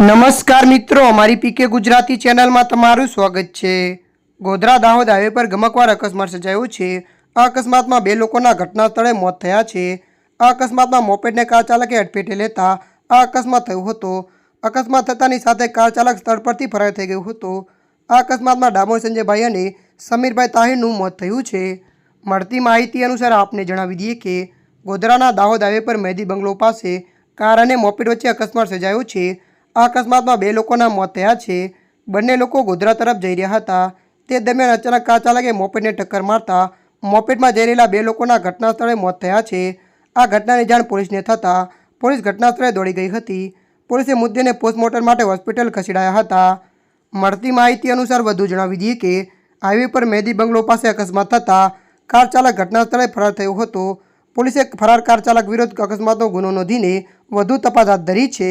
નમસ્કાર મિત્રો, અમારી પીકે ગુજરાતી ચેનલમાં તમારું સ્વાગત છે. ગોધરા દાહોદ હાઈવે પર ગમકવાર અકસ્માત સર્જાયો છે. આ અકસ્માતમાં બે લોકોના ઘટના સ્થળે મોત થયા છે. આ અકસ્માતમાં મોપેડને કાર ચાલકે અડફેટે લેતા આ અકસ્માત થયો હતો. અકસ્માત થતાની સાથે કાર ચાલક સ્થળ પરથી ફરાર થઈ ગયો હતો. આ અકસ્માતમાં ડામોર સંજયભાઈ અને સમીરભાઈ તાહિરનું મોત થયું છે. મળતી માહિતી અનુસાર આપને જણાવી દઈએ કે, ગોધરાના દાહોદ હાઈવે પર મહેદી બંગલો પાસે કાર અને મોપેડ વચ્ચે અકસ્માત સર્જાયો છે. આ અકસ્માતમાં બે લોકોના મોત થયા છે. બંને લોકો ગોધરા તરફ જઈ રહ્યા હતા. તે દરમિયાન અચાનક કાર ચાલકે મોપેડને ટક્કર મારતા મોપેડમાં જઈ રહેલા બે લોકોના ઘટના સ્થળે મોત થયા છે. આ ઘટનાની જાણ પોલીસને થતાં પોલીસ ઘટના સ્થળે દોડી ગઈ હતી. પોલીસે મુદ્દેને પોસ્ટમોર્ટમ માટે હોસ્પિટલ ખસેડાયા હતા. મળતી માહિતી અનુસાર વધુ જણાવી દઈએ કે, હાઈવે પર મહેદી બંગલો પાસે અકસ્માત થતાં કાર ચાલક ઘટના સ્થળે ફરાર થયો હતો. પોલીસે ફરાર કાર ચાલક વિરુદ્ધ અકસ્માતનો ગુનો નોંધીને વધુ તપાસ હાથ ધરી છે.